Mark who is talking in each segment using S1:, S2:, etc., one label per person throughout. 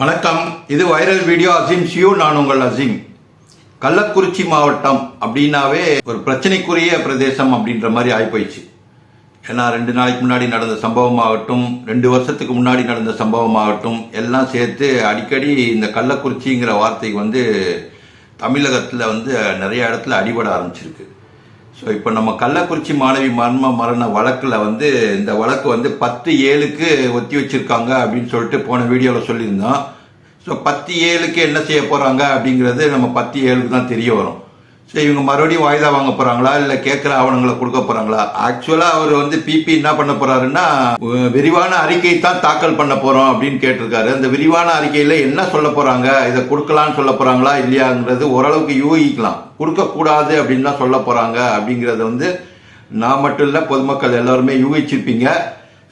S1: வணக்கம். இது viral video Azeem ஷியூ நான் உங்கள் அசீம். கள்ளக்குறிச்சி மாவட்டம் அப்படின்னாவே ஒரு பிரச்சனைக்குரிய பிரதேசம் அப்படின்ற மாதிரி ஆகிப்போயிடுச்சு ஏன்னா ரெண்டு நாளைக்கு முன்னாடி நடந்த சம்பவமாகட்டும் ரெண்டு வருஷத்துக்கு முன்னாடி நடந்த சம்பவமாகட்டும் எல்லாம் சேர்த்து அடிக்கடி இந்த கள்ளக்குறிச்சிங்கிற வார்த்தைக்கு வந்து தமிழகத்தில் வந்து நிறைய இடத்துல அடிபட ஆரம்பிச்சிருக்கு. ஸோ இப்போ நம்ம கள்ளக்குறிச்சி மாணவி மர்ம மரண வழக்கில் வந்து இந்த வழக்கு வந்து பத்து ஏழுக்கு ஒத்தி வச்சிருக்காங்க அப்படின்னு சொல்லிட்டு போன வீடியோவில் சொல்லியிருந்தோம். ஸோ பத்து ஏழுக்கு என்ன செய்ய போகிறாங்க அப்படிங்கிறது நம்ம பத்து ஏழுக்கு தான் தெரிய வரும். ஸோ இவங்க மறுபடியும் வாய்தா வாங்க போகிறாங்களா இல்லை கேட்குற ஆவணங்களை கொடுக்க போகிறாங்களா ஆக்சுவலாக அவர் வந்து பிபி என்ன பண்ண போகிறாருன்னா விரிவான அறிக்கை தான் தாக்கல் பண்ண போகிறோம் அப்படின்னு கேட்டிருக்காரு. அந்த விரிவான அறிக்கையில் என்ன சொல்ல போகிறாங்க இதை கொடுக்கலான்னு சொல்ல போகிறாங்களா இல்லையாங்கிறது ஓரளவுக்கு யூகிக்கலாம். கொடுக்கக்கூடாது அப்படின்னு தான் சொல்ல போகிறாங்க அப்படிங்கிறது வந்து நான் மட்டும் இல்லை பொதுமக்கள் எல்லாருமே யூகிச்சிருப்பீங்க.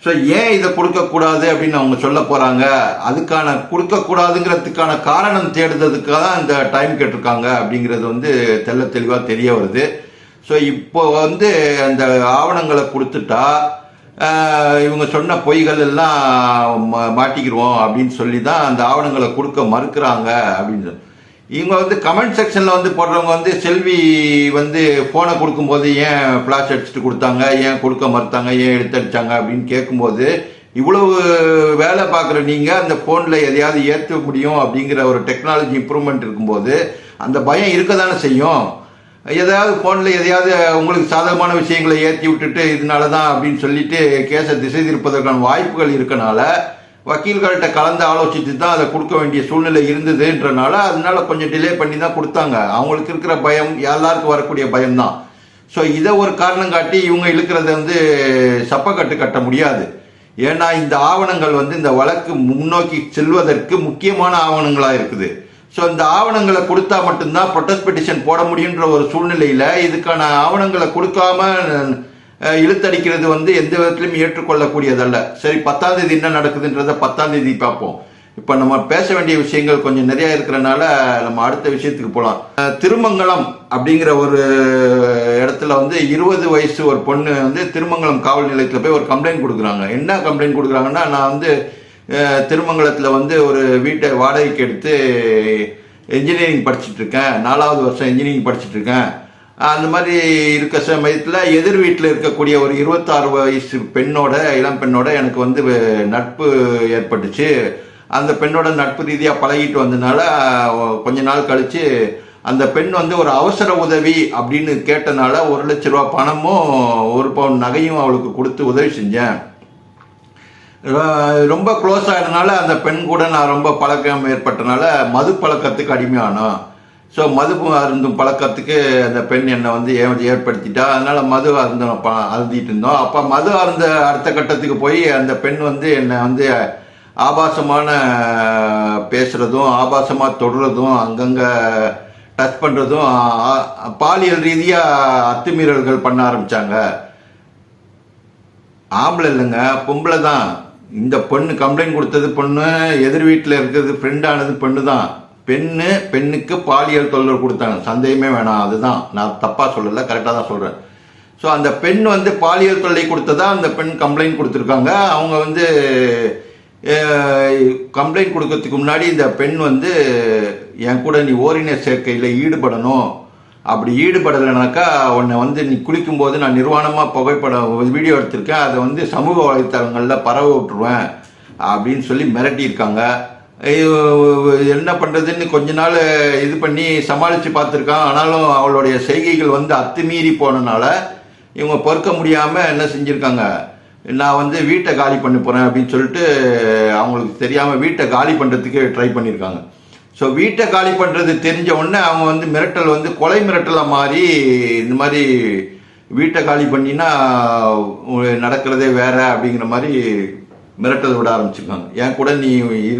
S1: ஸோ ஏன் இதை கொடுக்கக்கூடாது அப்படின்னு அவங்க சொல்ல போகிறாங்க அதுக்கான கொடுக்கக்கூடாதுங்கிறதுக்கான காரணம் தேடுறதுக்காக தான் இந்த டைம் கேட்டிருக்காங்க அப்படிங்கிறது வந்து தெல்ல தெளிவாக தெரிய வருது. ஸோ இப்போ வந்து அந்த ஆவணங்களை கொடுத்துட்டா இவங்க சொன்ன பொய்கள் எல்லாம் மா- மாட்டிக்கிருவோம் அப்படின்னு சொல்லி தான் அந்த ஆவணங்களை கொடுக்க மறுக்கிறாங்க அப்படின்னு இவங்க வந்து கமெண்ட் செக்ஷனில் வந்து போடுறவங்க வந்து செல்வி வந்து ஃபோனை கொடுக்கும்போது ஏன் ஃப்ளாஷ் அடிச்சுட்டு கொடுத்தாங்க? ஏன் கொடுக்க மறுத்தாங்க? ஏன் எடுத்தடிச்சாங்க அப்படின்னு கேட்கும்போது இவ்வளவு வேலை பார்க்குற நீங்கள் அந்த ஃபோனில் எதையாவது ஏற்ற முடியும்? அப்படிங்கிற ஒரு டெக்னாலஜி இம்ப்ரூவ்மெண்ட் இருக்கும்போது அந்த பயம் இருக்க தானே செய்யும் எதாவது ஃபோனில் எதையாவது உங்களுக்கு சாதகமான விஷயங்களை ஏற்றி விட்டுட்டு இதனால தான் அப்படின்னு சொல்லிட்டு கேஸை திசை திருப்பதற்கான வாய்ப்புகள் இருக்கனால வக்கீல்கள்கிட்ட கலந்து ஆலோசித்து தான் அதை கொடுக்க வேண்டிய சூழ்நிலை இருந்ததுன்றனால அதனால கொஞ்சம் டிலே பண்ணி தான் கொடுத்தாங்க. அவங்களுக்கு இருக்கிற பயம் எல்லாருக்கும் வரக்கூடிய பயம்தான். ஸோ இதை ஒரு காரணம் காட்டி இவங்க இழுக்கிறத வந்து சப்பக்கட்டு கட்ட முடியாது. ஏன்னா இந்த ஆவணங்கள் வந்து இந்த வழக்கு முன்னோக்கி செல்வதற்கு முக்கியமான ஆவணங்களாக இருக்குது. ஸோ இந்த ஆவணங்களை கொடுத்தா மட்டும்தான் ப்ரொட்டஸ்ட் பெட்டிஷன் போட முடியுன்ற ஒரு சூழ்நிலையில் இதுக்கான ஆவணங்களை கொடுக்காம இழுத்தடிக்கிறது வந்து எந்த விதத்திலும் ஏற்றுக்கொள்ளக்கூடியதல்ல. சரி பத்தாம் தேதி என்ன நடக்குதுன்றதை பத்தாம் தேதி பார்ப்போம். இப்போ நம்ம பேச வேண்டிய விஷயங்கள் கொஞ்சம் நிறைய இருக்கிறனால நம்ம அடுத்த விஷயத்துக்கு போகலாம் திருமங்கலம் அப்படிங்கிற ஒரு இடத்துல வந்து இருபது வயசு ஒரு பொண்ணு வந்து திருமங்கலம் காவல் நிலையத்தில் போய் ஒரு கம்ப்ளைண்ட் கொடுக்குறாங்க. என்ன கம்ப்ளைண்ட் கொடுக்குறாங்கன்னா நான் வந்து திருமங்கலத்தில் வந்து ஒரு வீட்டை வாடகைக்கு எடுத்து இன்ஜினியரிங் படிச்சுட்டு இருக்கேன். நாலாவது வருஷம் இன்ஜினியரிங் படிச்சுட்டு இருக்கேன். அந்த மாதிரி இருக்க சமயத்தில் எதிர் வீட்டில் இருக்கக்கூடிய ஒரு இருபத்தாறு வயசு பெண்ணோட இளம் பெண்ணோட எனக்கு வந்து நட்பு ஏற்பட்டுச்சு. அந்த பெண்ணோட நட்பு ரீதியாக பழகிட்டு வந்தனால கொஞ்ச நாள் கழித்து அந்த பெண் வந்து ஒரு அவசர உதவி அப்படின்னு கேட்டனால ஒரு லட்ச ரூபா பணமும் ஒரு பவுன் நகையும் அவளுக்கு கொடுத்து உதவி செஞ்சேன். ரொம்ப க்ளோஸ் ஆகிடனால அந்த பெண் கூட நான் ரொம்ப பழக்கம் ஏற்பட்டனால மது பழக்கத்துக்கு அடிமையானோம். ஸோ மது அருந்தும் பழக்கத்துக்கு அந்த பெண் என்னை வந்து ஏ ஏற்படுத்திட்டா. அதனால் மது அருந்த ப- அருந்திட்டு இருந்தோம் அப்போ மது அருந்த அடுத்த கட்டத்துக்கு போய் அந்த பெண் வந்து என்னை வந்து ஆபாசமான பேசுகிறதும் ஆபாசமாக தொடுறதும் அங்கங்கே டச் பண்ணுறதும் பாலியல் ரீதியாக அத்துமீறல்கள் பண்ண ஆரம்பித்தாங்க ஆம்பளை இல்லைங்க பொம்பளை தான். இந்த பொண்ணு கம்ப்ளைண்ட் கொடுத்தது பொண்ணு எதிர் வீட்டில் இருக்கிறது ஃப்ரெண்டானது பொண்ணு தான் பெண்ணு பெண்ணுக்கு பாலியல் தொல்லை கொடுத்தாங்க. சந்தேகமே வேணாம் அதுதான். நான் தப்பாக சொல்லலை கரெக்டாக தான் சொல்கிறேன் ஸோ அந்த பெண் வந்து பாலியல் தொல்லை கொடுத்ததா அந்த பெண் கம்ப்ளைண்ட் கொடுத்துருக்காங்க. அவங்க வந்து கம்ப்ளைண்ட் கொடுக்கறதுக்கு முன்னாடி இந்த பெண் வந்து என் கூட நீ ஓரின சேர்க்கையில் ஈடுபடணும். அப்படி ஈடுபடலைனாக்கா உன்னை வந்து நீ குளிக்கும்போது நான் நிர்வாணமாக புகைப்படம் வீடியோ எடுத்திருக்கேன். அதை வந்து சமூக வலைத்தளங்களில் பரவ விட்டுருவேன் அப்படின்னு சொல்லி மிரட்டியிருக்காங்க. என்ன பண்ணுறதுன்னு கொஞ்ச நாள் இது பண்ணி சமாளித்து பார்த்துருக்கான். ஆனாலும் அவளுடைய செய்கைகள் வந்து அத்துமீறி போனனால இவங்க பொறுக்க முடியாமல் என்ன செஞ்சுருக்காங்க? நான் வந்து வீட்டை காலி பண்ண போகிறேன் அப்படின்னு சொல்லிட்டு அவங்களுக்கு தெரியாமல் வீட்டை காலி பண்ணுறதுக்கு ட்ரை பண்ணியிருக்காங்க ஸோ வீட்டை காலி பண்ணுறது தெரிஞ்ச உடனே அவங்க வந்து மிரட்டல் வந்து கொலை மிரட்டலாக மாறி இந்த மாதிரி வீட்டை காலி பண்ணினா நடக்கிறதே வேற அப்படிங்கிற மாதிரி மிரட்டல் விட ஆரம்பிச்சிருக்காங்க. என் கூட நீ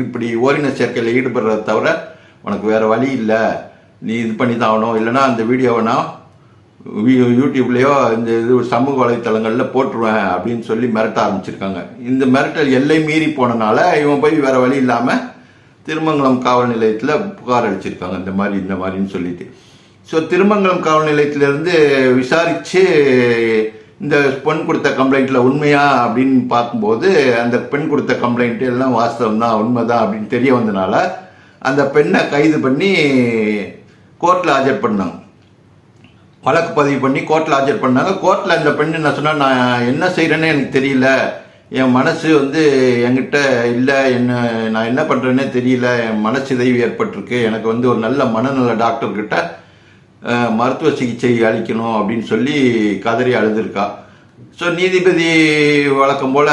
S1: இப்படி ஓரின சேர்க்கையில் ஈடுபடுறத தவிர உனக்கு வேற வழி இல்லை. நீ இது பண்ணி தான் ஆகணும். இல்லைன்னா அந்த வீடியோவை நான் யூடியூப்லேயோ இந்த இது சமூக வலைத்தளங்களில் போட்டுருவேன் அப்படின்னு சொல்லி மிரட்ட ஆரம்பிச்சிருக்காங்க. இந்த மிரட்டல் எல்லை மீறி போனனால இவன் போய் வேற வழி இல்லாமல் திருமங்கலம் காவல் நிலையத்தில் புகார் அளிச்சிருக்காங்க. இந்த மாதிரி இந்த மாதிரின்னு சொல்லிட்டு. ஸோ திருமங்கலம் காவல் நிலையத்திலேருந்து விசாரித்து இந்த பெண் கொடுத்த கம்ப்ளைண்ட்டில் உண்மையா அப்படின்னு பார்க்கும்போது அந்த பெண் கொடுத்த கம்ப்ளைண்ட் எல்லாம் வாஸ்தவம் தான் உண்மைதான் அப்படின்னு தெரிய வந்தனால அந்த பெண்ணை கைது பண்ணி கோர்ட்டில் ஆஜர் பண்ணாங்க. வழக்கு பதிவு பண்ணி கோர்ட்டில் ஆஜர் பண்ணாங்க. கோர்ட்டில் அந்த பெண் என்ன சொன்னால் நான் என்ன செய்கிறேன்னு எனக்கு தெரியல. என் மனசு வந்து என்கிட்ட இல்லை. என்ன நான் என்ன பண்ணுறேன்னே தெரியல. என் மனச்சிதைவு ஏற்பட்டிருக்கு. எனக்கு வந்து ஒரு நல்ல மனநல டாக்டர்கிட்ட மருத்துவ சிகிச்சை அளிக்கணும் அப்படின்னு சொல்லி கதறி அழுதுருக்கா. ஸோ நீதிபதி வழக்கம் போல்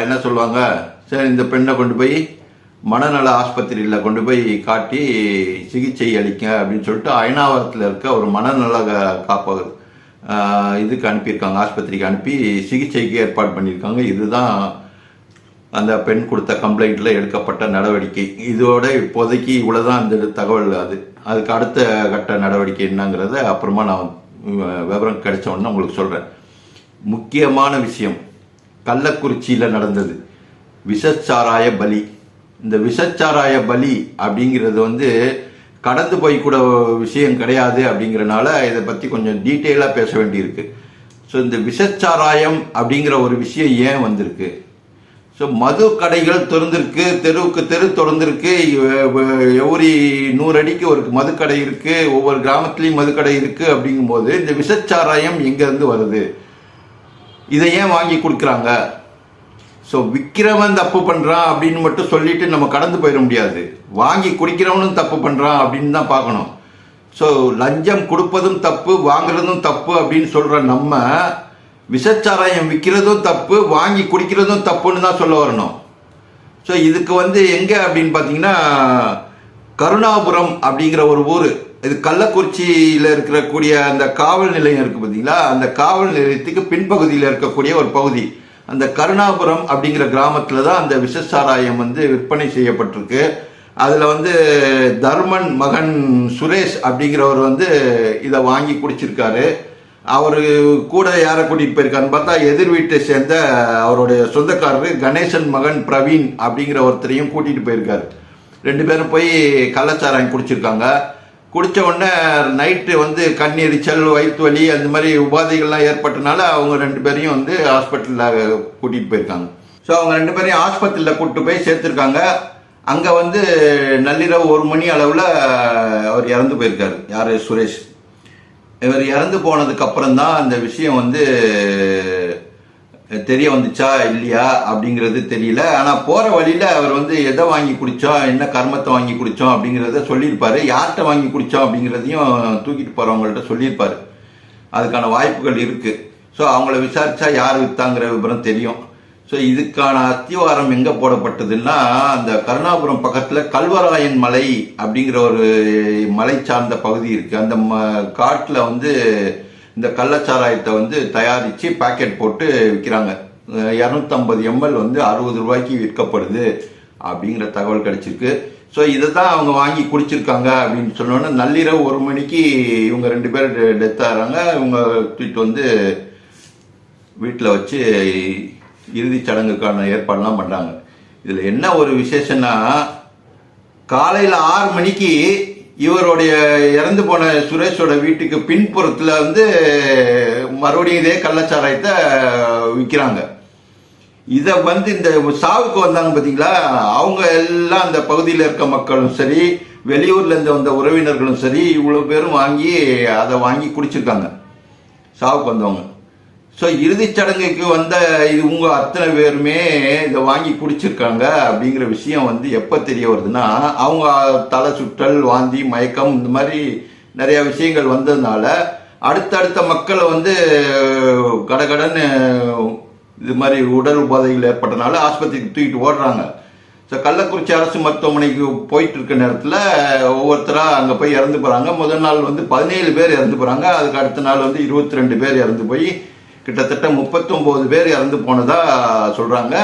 S1: என்ன சொல்லுவாங்க? சரி இந்த பெண்ணை கொண்டு போய் மனநல ஆஸ்பத்திரியில் கொண்டு போய் காட்டி சிகிச்சை அளிக்க அப்படின்னு சொல்லிட்டு அயனாவரத்தில் இருக்க ஒரு மனநல க- காப்பக இதுக்கு அனுப்பியிருக்காங்க ஆஸ்பத்திரிக்கு அனுப்பி சிகிச்சைக்கு ஏற்பாடு பண்ணியிருக்காங்க. இதுதான் அந்த பெண் கொடுத்த கம்ப்ளைண்ட்டில் எடுக்கப்பட்ட நடவடிக்கை. இதோட இப்போதைக்கு இவ்வளோதான் அந்த தகவல் அது. அதுக்கு அடுத்த கட்ட நடவடிக்கை என்னங்கிறத அப்புறமா நான் விவரம் கிடைச்ச உடனே உங்களுக்கு சொல்கிறேன் முக்கியமான விஷயம் கள்ளக்குறிச்சியில் நடந்தது. விஷச்சாராய பலி. இந்த விஷச்சாராய பலி அப்படிங்கிறது வந்து கடந்து போய் கூட விஷயம் கிடையாது அப்படிங்கிறனால இதை பற்றி கொஞ்சம் டீட்டெயிலாக பேச வேண்டியிருக்கு. ஸோ இந்த விஷச்சாராயம் அப்படிங்கிற ஒரு விஷயம் ஏன் வந்திருக்கு? ஸோ மது கடைகள் திறந்திருக்கு தெருவுக்கு தெரு திறந்திருக்கு எவ்வரி நூறு அடிக்கு ஒரு மதுக்கடை இருக்குது ஒவ்வொரு கிராமத்துலேயும் மதுக்கடை இருக்குது அப்படிங்கும்போது இந்த விஷச்சாராயம் எங்கேருந்து வருது? இதை ஏன் வாங்கி கொடுக்குறாங்க? ஸோ விற்கிறவன் தப்பு பண்ணுறான் அப்படின்னு மட்டும் சொல்லிட்டு நம்ம கடந்து போயிட முடியாது. வாங்கி குடிக்கிறவனும் தப்பு பண்ணுறான் அப்படின்னு தான் பார்க்கணும். ஸோ லஞ்சம் கொடுப்பதும் தப்பு வாங்குறதும் தப்பு அப்படின்னு சொல்கிற நம்ம விஷச்சாராயம் விற்கிறதும் தப்பு வாங்கி குடிக்கிறதும் தப்புன்னு தான் சொல்ல வரணும். ஸோ இதுக்கு வந்து எங்கே அப்படின்னு பார்த்தீங்கன்னா கருணாபுரம் அப்படிங்கிற ஒரு ஊர். இது கள்ளக்குறிச்சியில் இருக்கக்கூடிய அந்த காவல் நிலையம் இருக்குது பார்த்தீங்களா? அந்த காவல் நிலையத்துக்கு பின்பகுதியில் இருக்கக்கூடிய ஒரு பகுதி. அந்த கருணாபுரம் அப்படிங்கிற கிராமத்தில் தான் அந்த விஷசாராயம் வந்து விற்பனை செய்யப்பட்டிருக்கு. அதில் வந்து தர்மன் மகன் சுரேஷ் அப்படிங்கிறவர் வந்து இதை வாங்கி குடிச்சிருக்காரு. அவர் கூட யாரை கூட்டிகிட்டு போயிருக்காருன்னு பார்த்தா எதிர் வீட்டை சேர்ந்த அவருடைய சொந்தக்காரர் கணேசன் மகன் பிரவீன் அப்படிங்கிற ஒருத்தரையும் கூட்டிகிட்டு போயிருக்காரு. ரெண்டு பேரும் போய் கள்ளச்சாராயம் குடிச்சிருக்காங்க. குடித்த உடனே நைட்டு வந்து கண்ணெரிச்சல் வயிற்று வலி அந்த மாதிரி உபாதைகள்லாம் ஏற்பட்டனால அவங்க ரெண்டு பேரையும் வந்து ஹாஸ்பிட்டலில் கூட்டிகிட்டு போயிருக்காங்க. ஸோ அவங்க ரெண்டு பேரையும் ஹாஸ்பிட்டலில் கூப்பிட்டு போய் சேர்த்துருக்காங்க. அங்கே வந்து நள்ளிரவு ஒரு மணி அளவில் அவர் இறந்து போயிருக்காரு. யார்? சுரேஷ். இவர் இறந்து போனதுக்கு அப்புறம் தான் அந்த விஷயம் வந்து தெரிய வந்துச்சா இல்லையா அப்படிங்கிறது தெரியல. ஆனால் போகிற வழியில் அவர் வந்து எதை வாங்கி குடித்தோம் என்ன கர்மத்தை வாங்கி குடித்தோம் அப்படிங்கிறத சொல்லியிருப்பாரு. யார்கிட்ட வாங்கி குடித்தோம் அப்படிங்கிறதையும் தூக்கிட்டு போகிறவங்கள்ட்ட சொல்லியிருப்பாரு. அதுக்கான வாய்ப்புகள் இருக்குது ஸோ அவங்கள விசாரித்தா யார் வித்தாங்கிற விபரம் தெரியும். ஸோ இதுக்கான அஸ்திவாரம் எங்கே போடப்பட்டதுன்னா அந்த கருணாபுரம் பக்கத்தில் கல்வராயன் மலை அப்படிங்கிற ஒரு மலை சார்ந்த பகுதி இருக்குது அந்த ம காட்டில் வந்து இந்த கள்ளச்சாராயத்தை வந்து தயாரித்து பாக்கெட் போட்டு விற்கிறாங்க இரநூத்தம்பது எம்எல் வந்து அறுபது ரூபாய்க்கு விற்கப்படுது அப்படிங்கிற தகவல் கிடச்சிருக்கு. ஸோ இதை தான் அவங்க வாங்கி குடிச்சிருக்காங்க அப்படின்னு சொன்னோன்னே நள்ளிரவு ஒரு மணிக்கு இவங்க ரெண்டு பேர் டெத் ஆகிறாங்க. இவங்க தூக்கிட்டு வந்து வீட்டில் வச்சு இறுதிச் சடங்குக்கான ஏற்பாடுலாம் பண்ணுறாங்க இதில் என்ன ஒரு விசேஷம்னா காலையில் ஆறு மணிக்கு இவருடைய இறந்து போன சுரேஷோட வீட்டுக்கு பின்புறத்தில் வந்து மறுபடியும் இதே கள்ளச்சாராயத்தை விற்கிறாங்க இதை வந்து இந்த சாவுக்கு வந்தாங்க பார்த்தீங்களா அவங்க எல்லாம் அந்த பகுதியில் இருக்க மக்களும் சரி வெளியூர்லேருந்து வந்த உறவினர்களும் சரி இவ்வளோ பேரும் வாங்கி அதை வாங்கி குடிச்சிருக்காங்க. சாவுக்கு வந்தவங்க. ஸோ இறுதிச் சடங்குக்கு வந்த இது இவங்க அத்தனை பேருமே இதை வாங்கி குடிச்சிருக்காங்க அப்படிங்கிற விஷயம் வந்து எப்போ தெரிய வருதுன்னா அவங்க தலை சுற்றல் வாந்தி மயக்கம் இந்த மாதிரி நிறைய விஷயங்கள் வந்ததுனால அடுத்தடுத்த மக்களை வந்து கடகடன்னு இது மாதிரி உடல் உபாதைகள் ஏற்பட்டனால ஆஸ்பத்திரிக்கு தூக்கிட்டு ஓடுறாங்க. ஸோ கள்ளக்குறிச்சி அரசு மருத்துவமனைக்கு போயிட்டு இருக்க நேரத்தில் ஒவ்வொருத்தராக அங்கே போய் இறந்து போகிறாங்க முதல் நாள் வந்து பதினேழு பேர் இறந்து போகிறாங்க அதுக்கு அடுத்த நாள் வந்து இருபத்தி ரெண்டு பேர் இறந்து போய் கிட்டத்தட்ட முப்பத்தொம்போது பேர் இறந்து போனதா சொல்கிறாங்க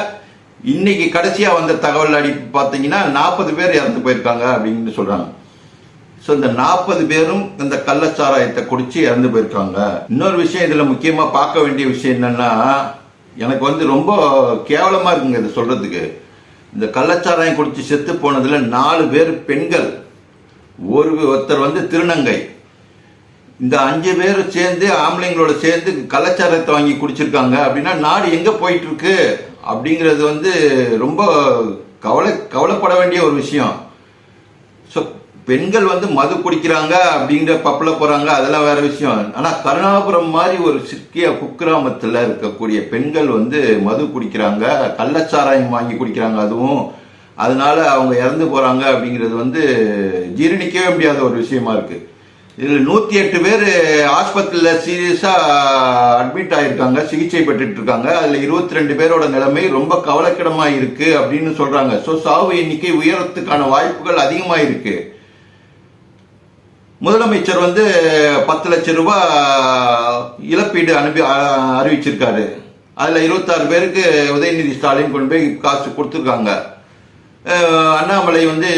S1: இன்னைக்கு கடைசியாக வந்த தகவல் அடி பார்த்தீங்கன்னா நாற்பது பேர் இறந்து போயிருக்காங்க அப்படின்னு சொல்கிறாங்க ஸோ இந்த நாற்பது பேரும் இந்த கள்ளச்சாராயத்தை குடிச்சு இறந்து போயிருக்காங்க. இன்னொரு விஷயம் இதில் முக்கியமாக பார்க்க வேண்டிய விஷயம் என்னன்னா எனக்கு வந்து ரொம்ப கேவலமாக இருக்குங்க இதை சொல்கிறதுக்கு இந்த கள்ளச்சாராயம் குடிச்சு செத்து போனதில் நாலு பேர் பெண்கள். ஒரு ஒருத்தர் வந்து திருநங்கை. இந்த அஞ்சு பேர் சேர்ந்து ஆம்பளைங்களோட சேர்ந்து கலாச்சாரத்தை வாங்கி குடிச்சிருக்காங்க. அப்படின்னா நாடு எங்க போயிட்டு இருக்கு அப்படிங்கிறது வந்து ரொம்ப கவலை கவலைப்பட வேண்டிய ஒரு விஷயம். ஸோ பெண்கள் வந்து மது குடிக்கிறாங்க அப்படிங்கிற பப்பில் போகிறாங்க அதெல்லாம் வேற விஷயம். ஆனால் கருணாபுரம் மாதிரி ஒரு சிக்கிய குக்கிராமத்தில் இருக்கக்கூடிய பெண்கள் வந்து மது குடிக்கிறாங்க கள்ளச்சாராயம் வாங்கி குடிக்கிறாங்க அதுவும். அதனால அவங்க இறந்து போகிறாங்க அப்படிங்கிறது வந்து ஜீரணிக்கவே முடியாத ஒரு விஷயமா இருக்குது இதில் நூற்றி எட்டு பேர் ஆஸ்பத்திரியில் சீரியஸாக அட்மிட் ஆகியிருக்காங்க சிகிச்சை பெற்றுட்டு இருக்காங்க அதில் இருபத்தி ரெண்டு பேரோட நிலைமை ரொம்ப கவலைக்கிடமாக இருக்கு அப்படின்னு சொல்றாங்க. ஸோ சாவு எண்ணிக்கை உயரத்துக்கான வாய்ப்புகள் அதிகமாக இருக்கு. முதலமைச்சர் வந்து பத்து லட்சம் ரூபாய் இழப்பீடு அனுப்பி அறிவிச்சிருக்காரு. அதில் இருபத்தாறு பேருக்கு உதயநிதி ஸ்டாலின் கொண்டு போய் காசு கொடுத்துருக்காங்க. அண்ணாமலை வந்து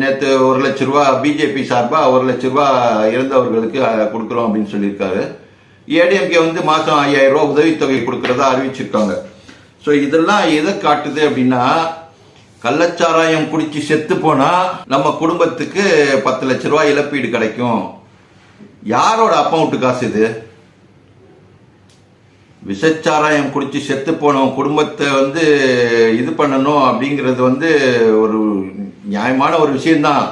S1: நேற்று ஒரு லட்ச ரூபா பிஜேபி சார்பாக ஒரு லட்ச ரூபா இறந்தவர்களுக்கு கொடுக்குறோம் அப்படின்னு சொல்லியிருக்காரு. ஏடிஎம்கே வந்து மாதம் ஐயாயிரம் ரூபா உதவித்தொகை கொடுக்கறதா அறிவிச்சிருக்காங்க. ஸோ இதெல்லாம் எதை காட்டுது அப்படின்னா கள்ளச்சாராயம் குடிச்சு செத்து போனால் நம்ம குடும்பத்துக்கு பத்து லட்ச ரூபா இழப்பீடு கிடைக்கும். யாரோட அக்கௌண்ட் காசு இது? விஷச்சாராயம் குடித்து செத்து போனவன் குடும்பத்தை வந்து இது பண்ணணும் அப்படிங்கிறது வந்து ஒரு நியாயமான ஒரு விஷயம்தான்.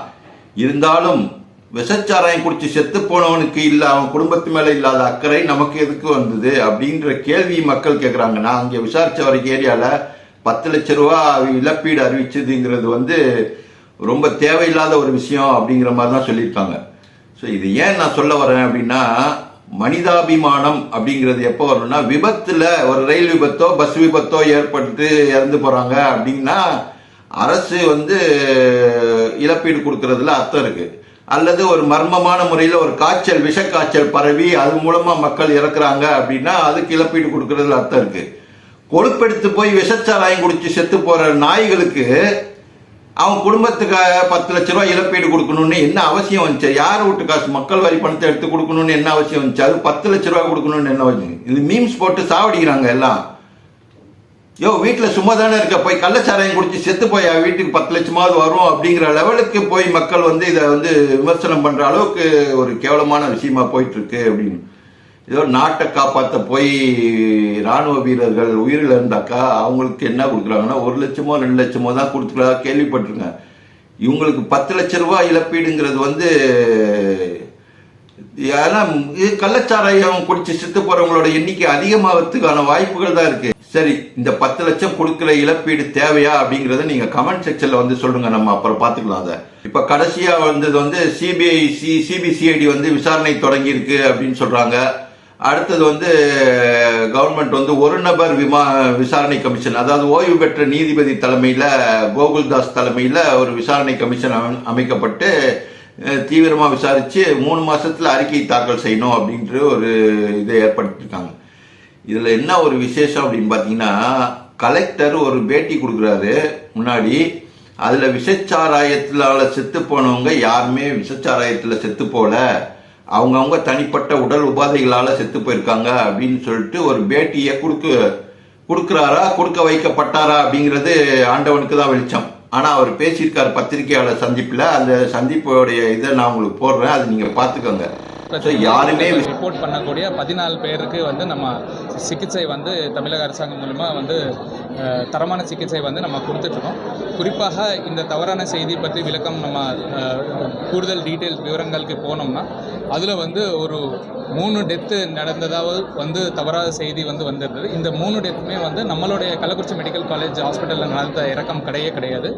S1: இருந்தாலும் விஷச்சாராயம் குடித்து செத்து போனவனுக்கு இல்லை அவன் குடும்பத்து மேலே இல்லாத அக்கறை நமக்கு எதுக்கு வந்தது அப்படின்ற கேள்வி மக்கள் கேட்குறாங்க நான் அங்கே விசாரித்த வரைக்கும் ஏரியாவில் பத்து லட்ச ரூபா இழப்பீடு அறிவிச்சதுங்கிறது வந்து ரொம்ப தேவையில்லாத ஒரு விஷயம் அப்படிங்கிற மாதிரி தான் சொல்லியிருக்காங்க. ஸோ இது ஏன் நான் சொல்ல வரேன் அப்படின்னா மனிதாபிமானம் அப்படிங்கிறது எப்போ வரும்னா விபத்தில் ஒரு ரயில் விபத்தோ பஸ் விபத்தோ ஏற்பட்டு இறந்து போகிறாங்க அப்படின்னா அரசு வந்து இழப்பீடு கொடுக்கறதுல அர்த்தம் இருக்குது அல்லது ஒரு மர்மமான முறையில் ஒரு காய்ச்சல் விஷக்காய்ச்சல் பரவி அது மூலமாக மக்கள் இறக்குறாங்க அப்படின்னா அதுக்கு இழப்பீடு கொடுக்கறதுல அர்த்தம் இருக்குது கொழுப்பெடுத்து போய் விஷச்சாராயம் குடிச்சு செத்து போகிற நாய்களுக்கு அவன் குடும்பத்துக்கு பத்து லட்ச ரூபாய் இழப்பீடு கொடுக்கணும்னு என்ன அவசியம் வந்துச்சு? யார் வீட்டு காசு? மக்கள் வரி பணத்தை எடுத்து கொடுக்கணும்னு என்ன அவசியம் வந்துச்சு? அது பத்து லட்ச ரூபாய் கொடுக்கணும்னு என்ன அவசியம்? இது மீம்ஸ் போட்டு சாவடிக்கிறாங்க எல்லாம். யோ வீட்டில் சும்மா தானே இருக்க? போய் கள்ளச்சாராயம் குடிச்சு செத்து போய்? வீட்டுக்கு பத்து லட்சமாவது வரும் அப்படிங்கிற லெவலுக்கு போய் மக்கள் வந்து இதை வந்து விமர்சனம் பண்ற அளவுக்கு ஒரு கேவலமான விஷயமா போயிட்டு இருக்கு அப்படின்னு. ஏதோ நாட்டை காப்பாற்ற போய் ராணுவ வீரர்கள் உயிரில் இருந்தாக்கா அவங்களுக்கு என்ன கொடுக்குறாங்கன்னா ஒரு லட்சமோ ரெண்டு லட்சமோ தான் கொடுத்துக்கிறதா கேள்விப்பட்டிருங்க இவங்களுக்கு பத்து லட்ச ரூபாய் இழப்பீடுங்கிறது வந்து ஏன்னா இது கள்ளச்சாராயம் குடிச்சு செத்து போறவங்களோட எண்ணிக்கை அதிகமாகிறதுக்கான வாய்ப்புகள் தான் இருக்கு. சரி இந்த பத்து லட்சம் கொடுக்கல இழப்பீடு தேவையா அப்படிங்கறத நீங்க கமெண்ட் செக்ஷன்ல வந்து சொல்லுங்க. நம்ம அப்புறம் பாத்துக்கலாம் அதை. இப்ப கடைசியா வந்தது வந்து சிபிஐ சி சிபிசிஐடி வந்து விசாரணை தொடங்கி இருக்கு அப்படின்னு சொல்றாங்க. அடுத்தது வந்து கவர்மெண்ட் வந்து ஒரு நபர் விமா விசாரணை கமிஷன் அதாவது ஓய்வு பெற்ற நீதிபதி தலைமையில் கோகுல்தாஸ் தலைமையில் ஒரு விசாரணை கமிஷன் அமை- அமைக்கப்பட்டு தீவிரமாக விசாரித்து மூணு மாதத்தில் அறிக்கை தாக்கல் செய்யணும் அப்படின்ற ஒரு இதை ஏற்படுத்தியிருக்காங்க இதில் என்ன ஒரு விசேஷம் அப்படின்னு பார்த்தீங்கன்னா கலெக்டர் ஒரு பேட்டி கொடுக்குறாரு முன்னாடி அதில் விஷச்சாராயத்தினால செத்து போனவங்க யாருமே விஷச்சாராயத்தில் செத்து போல அவங்கவுங்க தனிப்பட்ட உடல் உபாதைகளால செத்து போயிருக்காங்க அப்படின்னு சொல்லிட்டு ஒரு பேட்டியை கொடுக்க கொடுக்குறாரா கொடுக்க வைக்கப்பட்டாரா அப்படிங்கிறது ஆண்டவனுக்கு தான் வெளிச்சம். ஆனா அவர் பேசியிருக்காரு பத்திரிகையாளர் சந்திப்புல. அந்த சந்திப்போடைய இதை நான் உங்களுக்கு போடுறேன். அது நீங்க பாத்துக்கோங்க So, யாருமே
S2: ரிப்போர்ட் பண்ணக்கூடிய பதினாலு பேருக்கு வந்து நம்ம சிகிச்சை வந்து தமிழக அரசாங்கம் மூலமா வந்து தரமான சிகிச்சை வந்து நம்ம கொடுத்துட்ருக்கோம். குறிப்பாக இந்த தவறான செய்தி பற்றி விளக்கம் நம்ம கூடுதல் டீட்டெயில்ஸ் விவரங்களுக்கு போனோம்னா அதில் வந்து ஒரு மூணு டெத்து நடந்ததாவது வந்து தவறாத செய்தி வந்து வந்திருந்தது. இந்த மூணு டெத்துமே வந்து நம்மளுடைய கள்ளக்குறிச்சி மெடிக்கல் காலேஜ் ஹாஸ்பிட்டலில் நடந்த இறக்கம் கிடையவே கிடையாது.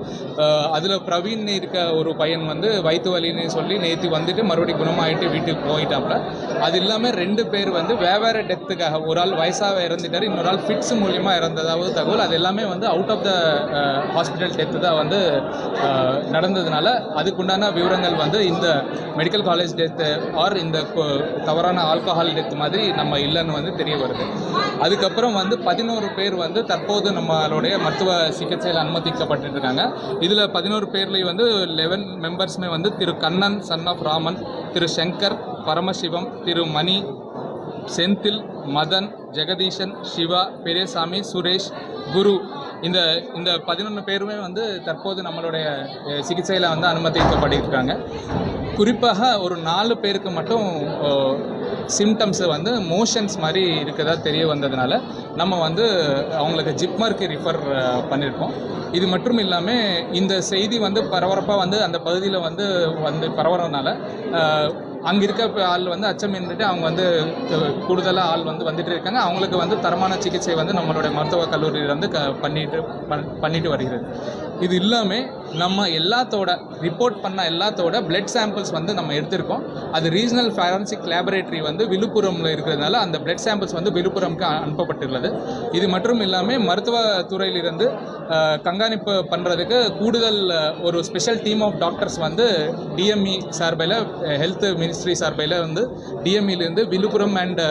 S2: அதில் பிரவீன் இருக்க ஒரு பையன் வந்து வயிற்று வலின்னு சொல்லி நேற்று வந்துட்டு மறுபடியும் குணமாயிட்டு வீட்டுக்கு போயிட்டாப்புல அது இல்லாமல் ரெண்டு பேர் வந்து வெவ்வேறு டெத்துக்காக ஒரு ஆள் வயசாக இறந்துட்டார் இன்னொரு ஆள் ஃபிட்ஸ் மூலியமாக இறந்ததாவது தகவல். அது எல்லாமே வந்து out of the hospital death தான் வந்து நடந்ததுனால அதுக்குண்டான விவரங்கள் வந்து இந்த மெடிக்கல் காலேஜ் டெத்து ஆர் இந்த தவறான தவறான ஆல்கஹால் டெத் மாதிரி நம்ம இல்லைன்னு வந்து தெரிய வருது. அதுக்கப்புறம் வந்து பதினோரு பேர் வந்து தற்போது நம்மளுடைய மருத்துவ சிகிச்சையில் அனுமதிக்கப்பட்டு இருக்காங்க இதில் பதினோரு பேர்லேயும் வந்து லெவன் மெம்பர்ஸ்மே வந்து திரு கண்ணன் சன் ஆஃப் ராமன் திரு சங்கர் பரமசிவம் திரு மணி செந்தில் மதன் ஜெகதீஷன் சிவா பெரியசாமி சுரேஷ் குரு இந்த இந்த பதினொன்று பேருமே வந்து தற்போது நம்மளுடைய சிகிச்சையில் வந்து அனுமதிக்கப்பட்டிருக்காங்க. குறிப்பாக ஒரு நாலு பேருக்கு மட்டும் சிம்டம்ஸ் வந்து மோஷன்ஸ் மாதிரி இருக்கிறதா தெரிய வந்ததுனால நம்ம வந்து அவங்களுக்கு ஜிப்மருக்கு ரிஃபர் பண்ணியிருக்கோம் இது மட்டும் இல்லாமல் இந்த செய்தி வந்து பரபரப்பாக வந்து அந்த பகுதியில் வந்து வந்து பரவுறதுனால அங்கே இருக்க ஆள் வந்து அச்சமின்ட்டு அவங்க வந்து கூடுதலாக ஆள் வந்து வந்துட்டு இருக்காங்க. அவங்களுக்கு வந்து தரமான சிகிச்சை வந்து நம்மளுடைய மருத்துவக் கல்லூரியில் வந்து க பண்ணிட்டு பண்- பண்ணிட்டு வருகிறது. இது இல்லாமல் நம்ம எல்லாத்தோட ரிப்போர்ட் பண்ண எல்லாத்தோட பிளட் சாம்பிள்ஸ் வந்து நம்ம எடுத்திருக்கோம். அது ரீஜனல் ஃபாரன்சிக் லேபரேட்டரி வந்து விழுப்புரமில் இருக்கிறதுனால அந்த பிளட் சாம்பிள்ஸ் வந்து விழுப்புரம்க்கு அனுப்பப்பட்டுள்ளது. இது மற்றும் இல்லாமல் மருத்துவத்துறையிலிருந்து கண்காணிப்பு பண்ணுறதுக்கு கூடுதல் ஒரு ஸ்பெஷல் டீம் ஆஃப் டாக்டர்ஸ் வந்து டிஎம்இ சார்பில் ஹெல்த் மினிஸ்ட்ரி சார்பில் வந்து டிஎம்இலேருந்து விழுப்புரம் அண்ட்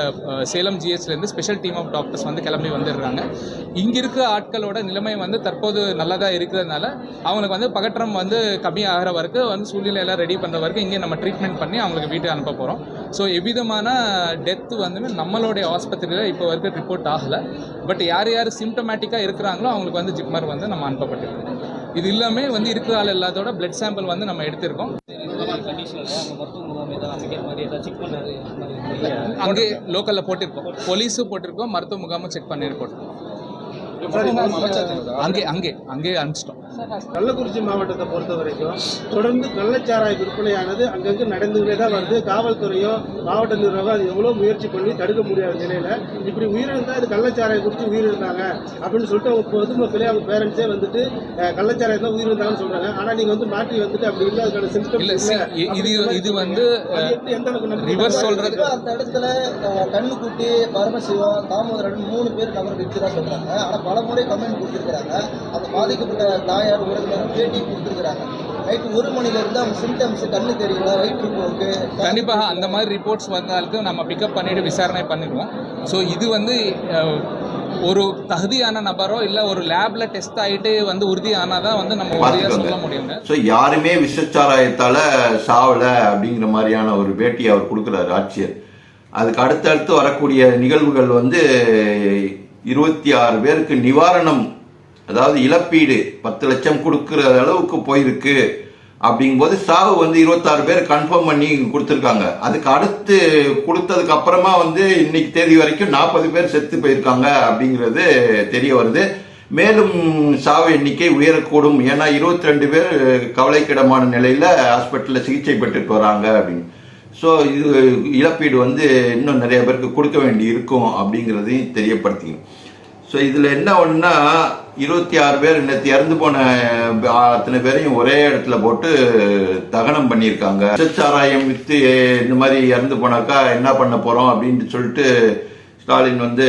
S2: சேலம் ஜிஹெச்லேருந்து ஸ்பெஷல் டீம் ஆஃப் டாக்டர்ஸ் வந்து கிளம்பி வந்துடுறாங்க. இங்கே இருக்கிற ஆட்களோட நிலைமை வந்து தற்போது நல்லதாக இருக்கிறதுனால அவங்களுக்கு வந்து பகற்றம் வந்து கம்மியாகிற வரைக்கும் வந்து சூழ்நிலையெல்லாம் ரெடி பண்ணுற வரைக்கும் இங்கே நம்ம ட்ரீட்மெண்ட் பண்ணி அவங்களுக்கு வீட்டுக்கு அனுப்ப போகிறோம் ஸோ எவ்விதமான டெத்து வந்து நம்மளுடைய ஆஸ்பத்திரியில் இப்போ வரைக்கும் ரிப்போர்ட் ஆகலை. பட் யார் யார் சிம்டமேட்டிக்காக இருக்கிறாங்களோ அவங்களுக்கு வந்து ஜிப்மர் வந்து நம்ம அனுப்பப்பட்டிருக்கோம் இது இல்லாமல் வந்து இருக்கிற ஆள் எல்லாத்தோட பிளட் சாம்பிள் வந்து நம்ம எடுத்திருக்கோம்.
S3: அங்கே
S2: அங்கே லோக்கலில் போட்டிருக்கோம். போலீஸும் போட்டிருக்கோம் மருத்துவ முகாமும் செக் பண்ணி போட்டிருக்கோம். அங்கே அங்கே அங்கே அனுப்பிச்சிட்டோம்.
S4: கள்ளக்குறிச்சி மாவட்டத்தை பொறுத்த வரைக்கும் தொடர்ந்து கள்ளச்சாராய விற்பனையானது அங்கங்கே நடந்துகிட்டே தான் வருது. காவல்துறையோ மாவட்ட நிர்வாகம் அது எவ்வளோ முயற்சி பண்ணி தடுக்க முடியாத நிலையில இப்படி உயிரிழந்தா இது கள்ளச்சாராயம் குடிச்சு உயிரிழந்தாங்க அப்படின்னு சொல்லிட்டு அவங்க பொதுமக்களே அவங்க பேரண்ட்ஸே வந்துட்டு கள்ளச்சாராயம் தான் உயிரிழந்தாங்கன்னு சொல்றாங்க. ஆனா நீங்க வந்து மாற்றி வந்துட்டு அப்படி இல்லை அதுக்கான சிம்டம்
S2: இது இது வந்து
S4: எந்த அளவுக்கு
S2: ரிவர்ஸ் சொல்றது?
S5: அந்த இடத்துல அஹ், கண்ணுக்குட்டி பரமசிவம் தாமோதரன் மூணு பேர் நபர் இருக்கிறதா சொல்றாங்க. ஆனா பல முறை கமெண்ட் கொடுத்துருக்காங்க அந்த பாதிக்கப்பட்ட தாயார் உறவினர் பேட்டி கொடுத்துருக்காங்க நைட்டு ஒரு மணில இருந்து அவங்க சிம்டம்ஸ் கண்ணு தெரியல வயிற்று போக்கு
S2: கண்டிப்பாக அந்த மாதிரி ரிப்போர்ட்ஸ் வந்தாலுக்கு நம்ம பிக்கப் பண்ணிட்டு விசாரணை பண்ணிடுவோம். ஸோ இது வந்து ஒரு தகுதியான நபரோ இல்லை ஒரு லேப்ல டெஸ்ட் ஆகிட்டு வந்து உறுதி ஆனாதான் வந்து நம்ம உறுதியாக சொல்ல முடியுங்க
S1: ஸோ யாருமே விஷச்சாராயத்தால சாவல அப்படிங்கிற மாதிரியான ஒரு பேட்டி அவர் கொடுக்குறாரு ஆட்சியர். அதுக்கு அடுத்தடுத்து வரக்கூடிய நிகழ்வுகள் வந்து இருபத்தி ஆறு பேருக்கு நிவாரணம் அதாவது இழப்பீடு பத்து லட்சம் கொடுக்குற அளவுக்கு போயிருக்கு. அப்படிங்கும்போது சாவு வந்து இருபத்தாறு பேர் கன்ஃபார்ம் பண்ணி கொடுத்துருக்காங்க. அதுக்கு அடுத்து கொடுத்ததுக்கு அப்புறமா வந்து இன்னைக்கு தேதி வரைக்கும் நாற்பது பேர் செத்து போயிருக்காங்க அப்படிங்கிறது தெரிய வருது. மேலும் சாவு எண்ணிக்கை உயரக்கூடும். ஏன்னா இருபத்தி ரெண்டு பேர் கவலைக்கிடமான நிலையில ஹாஸ்பிட்டலில் சிகிச்சை பெற்றுட்டு வராங்க அப்படின்னு. ஸோ இது இழப்பீடு வந்து இன்னும் நிறைய பேருக்கு கொடுக்க வேண்டி இருக்கும் அப்படிங்கிறதையும் தெரியப்படுத்திக்கணும். ஸோ இதில் என்ன ஒன்றுனா இருபத்தி ஆறு பேர் நேற்று இறந்து போன அத்தனை பேரையும் ஒரே இடத்துல போட்டு தகனம் பண்ணியிருக்காங்க. சாராயம் விற்று இந்த மாதிரி இறந்து போனாக்கா என்ன பண்ண போகிறோம் அப்படின்ட்டு சொல்லிட்டு ஸ்டாலின் வந்து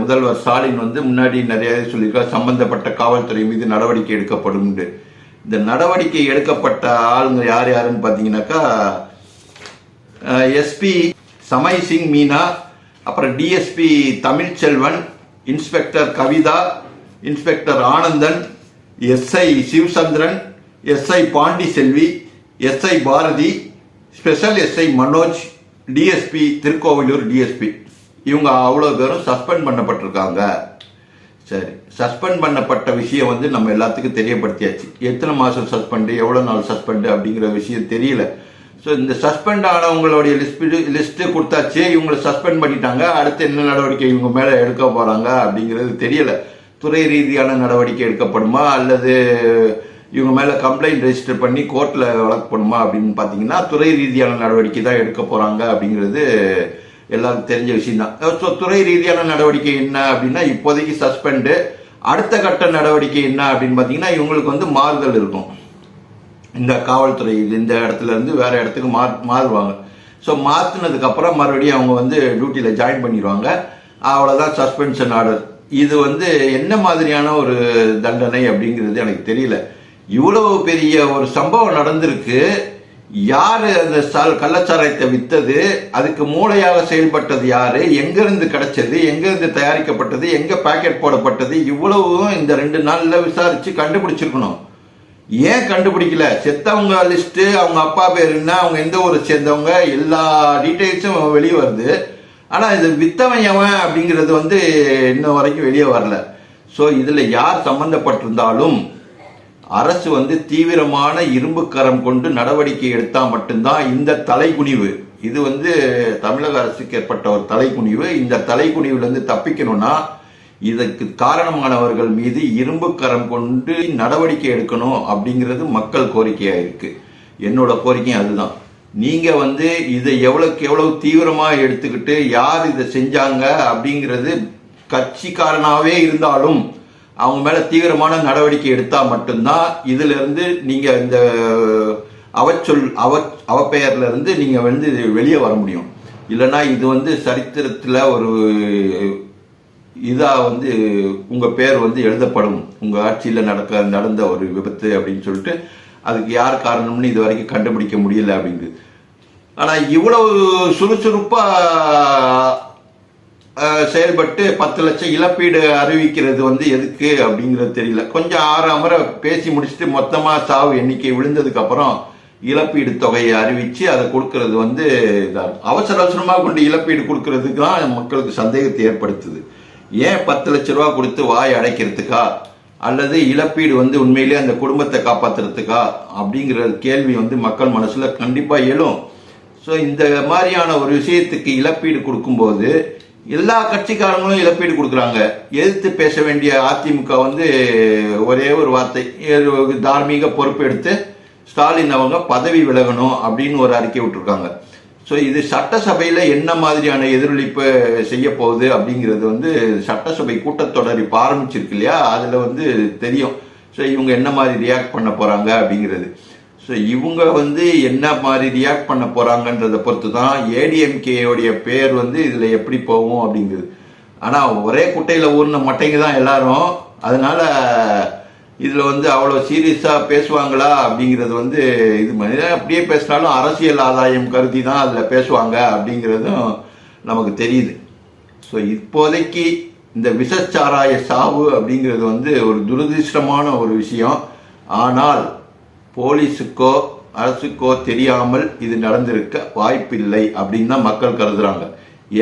S1: முதல்வர் ஸ்டாலின் வந்து முன்னாடி நிறைய சொல்லியிருக்காரு சம்பந்தப்பட்ட காவல்துறை மீது நடவடிக்கை எடுக்கப்படும் இந்த நடவடிக்கை எடுக்கப்பட்ட ஆளுங்க யார் யாருன்னு பார்த்தீங்கன்னாக்கா எஸ்பி சமய் சிங் மீனா அப்புறம் DSP Tamilselvan inspector Kavitha inspector Anandan SI Sivachandran SI Pandi Selvi SI Bharathi special SI Manoj DSP Thirukkovilur DSP இவங்க அவ்வளோ பேரும் சஸ்பெண்ட் பண்ணப்பட்டிருக்காங்க. சரி சஸ்பெண்ட் பண்ணப்பட்ட விஷயம் வந்து நம்ம எல்லாத்துக்கும் தெரியப்படுத்தியாச்சு. எத்தனை மாதம் சஸ்பெண்டு எவ்வளோ நாள் சஸ்பெண்டு அப்படிங்கிற விஷயம் தெரியல. ஸோ இந்த சஸ்பெண்ட் ஆனவங்களுடைய லிஸ்ட் லிஸ்ட்டு கொடுத்தாச்சு இவங்களை சஸ்பெண்ட் பண்ணிட்டாங்க. அடுத்து என்ன நடவடிக்கை இவங்க மேலே எடுக்க போகிறாங்க அப்படிங்கிறது தெரியலை. துறை ரீதியான நடவடிக்கை எடுக்கப்படுமா? அல்லது இவங்க மேலே கம்ப்ளைண்ட் ரெஜிஸ்டர் பண்ணி கோர்ட்டில் வழங்கப்படுமா அப்படின்னு பார்த்தீங்கன்னா துறை ரீதியான நடவடிக்கை தான் எடுக்க போகிறாங்க அப்படிங்கிறது எல்லாருக்கும் தெரிஞ்ச விஷயம் தான் ஸோ துறை ரீதியான நடவடிக்கை என்ன அப்படின்னா இப்போதைக்கு சஸ்பெண்டு அடுத்த கட்ட நடவடிக்கை என்ன அப்படின்னு பார்த்தீங்கன்னா இவங்களுக்கு வந்து மாறுதல் இருக்கும். இந்த காவல்துறை இந்த இடத்துல இருந்து வேற இடத்துக்கு மா மாறுவாங்க. ஸோ மாற்றினதுக்கு அப்புறம் மறுபடியும் அவங்க வந்து டியூட்டியில் ஜாயின் பண்ணிடுவாங்க. அவ்வளோதான் சஸ்பென்ஷன் ஆர்டர் இது வந்து என்ன மாதிரியான ஒரு தண்டனை அப்படிங்கிறது எனக்கு தெரியல. இவ்வளவு பெரிய ஒரு சம்பவம் நடந்திருக்கு. யார் அந்த சால் கள்ளச்சாராயத்தை விற்றது அதுக்கு மூளையாக செயல்பட்டது யார்? எங்கேருந்து கிடச்சது? எங்கேருந்து தயாரிக்கப்பட்டது? எங்கே பாக்கெட் போடப்பட்டது? இவ்வளவும் இந்த ரெண்டு நாளில் விசாரித்து கண்டுபிடிச்சிருக்கணும். ஏன் கண்டுபிடிக்கல? செத்தவங்க லிஸ்ட்டு அவங்க அப்பா பேர் என்ன அவங்க எந்த ஊரை சேர்ந்தவங்க எல்லா டீட்டெயில்ஸும் வெளியே வருது. ஆனால் இது வித்தவன் எவன் அப்படிங்கிறது வந்து இன்ன வரைக்கும் வெளியே வரல. ஸோ இதில் யார் சம்மந்தப்பட்டிருந்தாலும் அரசு வந்து தீவிரமான இரும்பு கரம் கொண்டு நடவடிக்கை எடுத்தால் மட்டும்தான் இந்த தலைகுனிவு இது வந்து தமிழக அரசுக்கு ஏற்பட்ட ஒரு தலைக்குனிவு. இந்த தலைக்குனிவுலேருந்து தப்பிக்கணும்னா இதற்கு காரணமானவர்கள் மீது இரும்பு கரம் கொண்டு நடவடிக்கை எடுக்கணும் அப்படிங்கிறது மக்கள் கோரிக்கையாக இருக்கு. என்னோட கோரிக்கையும் அதுதான். நீங்க வந்து இதை எவ்வளவுக்கு எவ்வளவு தீவிரமா எடுத்துக்கிட்டு யார் இதை செஞ்சாங்க அப்படிங்கிறது கட்சிக்காரனாகவே இருந்தாலும் அவங்க மேல தீவிரமான நடவடிக்கை எடுத்தால் மட்டும்தான் இதுல இருந்து நீங்க இந்த அவச்சொல் அவ அவப்பெயர்ல இருந்து நீங்க வந்து வெளியே வர முடியும். இல்லைன்னா இது வந்து சரித்திரத்தில் ஒரு இதாக வந்து உங்கள் பேர் வந்து எழுதப்படும். உங்கள் ஆட்சியில் நடக்க நடந்த ஒரு விபத்து அப்படின்னு சொல்லிட்டு அதுக்கு யார் காரணம்னு இது வரைக்கும் கண்டுபிடிக்க முடியல அப்படிங்குது. ஆனால் இவ்வளவு சுறுசுறுப்பாக செயல்பட்டு பத்து லட்சம் இழப்பீடு அறிவிக்கிறது வந்து எதுக்கு அப்படிங்கிறது தெரியல. கொஞ்சம் ஆறு அமர பேசி முடிச்சுட்டு மொத்தமாக சாவு எண்ணிக்கை விழுந்ததுக்கப்புறம் இழப்பீடு தொகையை அறிவித்து அதை கொடுக்கறது வந்து இதாக இருக்கும். அவசர அவசரமாக கொண்டு இழப்பீடு கொடுக்கறதுக்கு தான் மக்களுக்கு சந்தேகத்தை ஏற்படுத்துது. ஏன் பத்து லட்ச ரூபா கொடுத்து வாய் அடைக்கிறதுக்கா? அல்லது இழப்பீடு வந்து உண்மையிலேயே அந்த குடும்பத்தை காப்பாத்துறதுக்கா? அப்படிங்கிற கேள்வி வந்து மக்கள் மனசில் கண்டிப்பாக எழும். ஸோ இந்த மாதிரியான ஒரு விஷயத்துக்கு இழப்பீடு கொடுக்கும்போது எல்லா கட்சிக்காரங்களும் இழப்பீடு கொடுக்குறாங்க. எதிர்த்து பேச வேண்டிய அதிமுக வந்து ஒரே ஒரு வார்த்தை தார்மீக பொறுப்பு எடுத்து ஸ்டாலின் அவங்க பதவி விலகணும் அப்படின்னு ஒரு அறிக்கை விட்டுருக்காங்க. ஸோ இது சட்டசபையில் என்ன மாதிரியான எதிரொலிப்பு செய்ய போகுது அப்படிங்கிறது வந்து சட்டசபை கூட்டத்தொடர் இப்போ ஆரம்பிச்சிருக்கு இல்லையா? அதில் வந்து தெரியும். ஸோ இவங்க என்ன மாதிரி ரியாக்ட் பண்ண போகிறாங்க அப்படிங்கிறது. ஸோ இவங்க வந்து என்ன மாதிரி ரியாக்ட் பண்ண போகிறாங்கன்றதை பொறுத்து தான் ஏடிஎம்கேயோடைய பேர் வந்து இதில் எப்படி போகும் அப்படிங்கிறது. ஆனால் ஒரே குட்டையில் ஊர்ன மட்டைங்க தான் எல்லாரும். அதனால இதில் வந்து அவ்வளோ சீரியஸாக பேசுவாங்களா அப்படிங்கிறது வந்து இது மாதிரி அப்படியே பேசினாலும் அரசியல் ஆதாயம் கருதி தான் அதில் பேசுவாங்க அப்படிங்கிறதும் நமக்கு தெரியுது. ஸோ இப்போதைக்கு இந்த விஷச்சாராய சாவு அப்படிங்கிறது வந்து ஒரு துரதிர்ஷ்டமான ஒரு விஷயம். ஆனால் போலீஸுக்கோ அரசுக்கோ தெரியாமல் இது நடந்திருக்க வாய்ப்பில்லை அப்படின்னு தான் மக்கள் கருதுகிறாங்க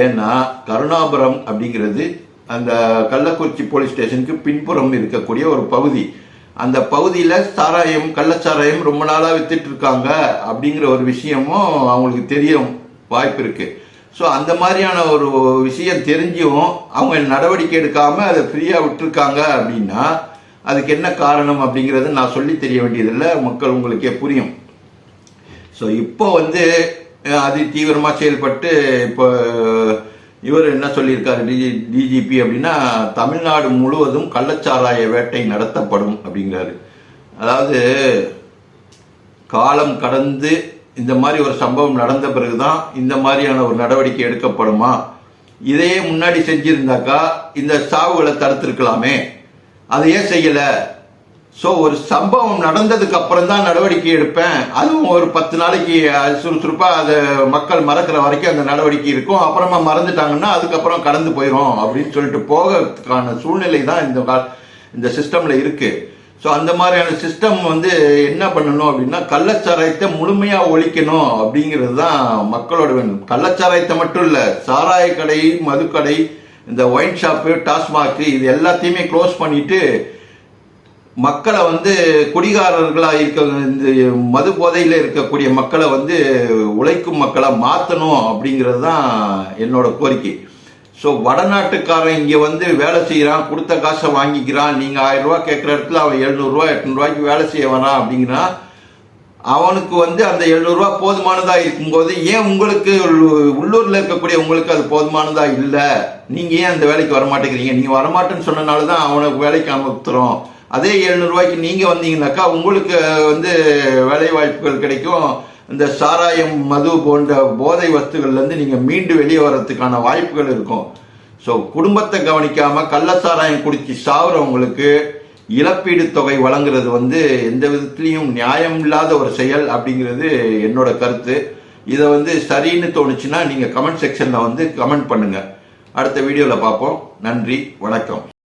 S1: ஏன்னா கருணாபுரம் அப்படிங்கிறது அந்த கள்ளக்குறிச்சி போலீஸ் ஸ்டேஷனுக்கு பின்புறம் இருக்கக்கூடிய ஒரு பகுதி. அந்த பகுதியில் சாராயம் கள்ளச்சாராயம் ரொம்ப நாளாக வித்துட்டு இருக்காங்க அப்படிங்கிற ஒரு விஷயமும் அவங்களுக்கு தெரியும் வாய்ப்பு இருக்கு. ஸோ அந்த மாதிரியான ஒரு விஷயம் தெரிஞ்சும் அவங்க நடவடிக்கை எடுக்காம அதை ஃப்ரீயாக விட்டுருக்காங்க அப்படின்னா அதுக்கு என்ன காரணம் அப்படிங்கிறது நான் சொல்லி தெரிய வேண்டியதில்லை. மக்கள் உங்களுக்கே புரியும். ஸோ இப்போ வந்து அது அதி தீவிரமாக செயல்பட்டு இப்போ இவர் என்ன சொல்லியிருக்காரு? டிஜி டிஜிபி அப்படின்னா தமிழ்நாடு முழுவதும் கள்ளச்சாராய வேட்டை நடத்தப்படும் அப்படிங்கிறாரு. அதாவது காலம் கடந்து இந்த மாதிரி ஒரு சம்பவம் நடந்த பிறகுதான் இந்த மாதிரியான ஒரு நடவடிக்கை எடுக்கப்படுமா? இதையே முன்னாடி செஞ்சிருந்தாக்கா இந்த சாவுகளை தடுத்திருக்கலாமே. அதை ஏன் செய்யலை? ஸோ ஒரு சம்பவம் நடந்ததுக்கு அப்புறம் தான் நடவடிக்கை எடுப்பேன். அதுவும் ஒரு பத்து நாளைக்கு அது அதை மக்கள் மறக்கிற வரைக்கும் அந்த நடவடிக்கை இருக்கும். அப்புறமா மறந்துட்டாங்கன்னா அதுக்கப்புறம் கடந்து போயிடும் அப்படின்னு சொல்லிட்டு போகிறதுக்கான சூழ்நிலை தான் இந்த கால இந்த சிஸ்டமில் இருக்குது ஸோ அந்த மாதிரியான சிஸ்டம் வந்து என்ன பண்ணணும் அப்படின்னா கள்ளச்சாராயத்தை முழுமையாக ஒழிக்கணும் அப்படிங்கிறது தான் மக்களோட வேண்டும் கள்ளச்சாராயத்தை மட்டும் இல்லை சாராய கடை மதுக்கடை இந்த ஒயின் ஷாப்பு டாஸ்மாக் இது எல்லாத்தையுமே க்ளோஸ் பண்ணிவிட்டு மக்களை வந்து குடிகாரர்களாக இருக்க இந்த மது போதையில் இருக்கக்கூடிய மக்களை வந்து உழைக்கும் மக்களை மாற்றணும் அப்படிங்கிறது தான் என்னோட கோரிக்கை. ஸோ வடநாட்டுக்காரன் இங்கே வந்து வேலை செய்கிறான் கொடுத்த காசை வாங்கிக்கிறான் நீங்கள் ஆயிரம் ரூபா கேட்குற இடத்துல அவன் எழுநூறுவா எட்நூறுவாய்க்கு வேலை செய்ய வரான் அப்படிங்கிறான் அவனுக்கு வந்து அந்த 700 போதுமானதாக இருக்கும்போது ஏன் உங்களுக்கு உள்ளூரில் இருக்கக்கூடிய உங்களுக்கு அது போதுமானதாக இல்லை? நீங்கள் ஏன் அந்த வேலைக்கு வர மாட்டேங்கிறீங்க வரமாட்டேன்னு சொன்னனால தான் அவனுக்கு வேலைக்கு அமர்த்துறோம் அதே எழுநூறுவாய்க்கு நீங்கள் வந்தீங்கனாக்கா உங்களுக்கு வந்து வேலை வாய்ப்புகள் கிடைக்கும். இந்த சாராயம் மது போன்ற போதை வஸ்துகள்லேருந்து நீங்கள் மீண்டு வெளியே வர்றதுக்கான வாய்ப்புகள் இருக்கும். ஸோ குடும்பத்தை கவனிக்காமல் கள்ள சாராயம் குடித்து சாவுறவங்களுக்கு இழப்பீடு தொகை வழங்குறது வந்து எந்த விதத்துலேயும் நியாயம் இல்லாத ஒரு செயல் அப்படிங்கிறது என்னோட கருத்து. இதை வந்து சரின்னு தோணுச்சுன்னா நீங்கள் கமெண்ட் செக்ஷனில் வந்து கமெண்ட் பண்ணுங்கள் அடுத்த வீடியோவில் பார்ப்போம். நன்றி வணக்கம்.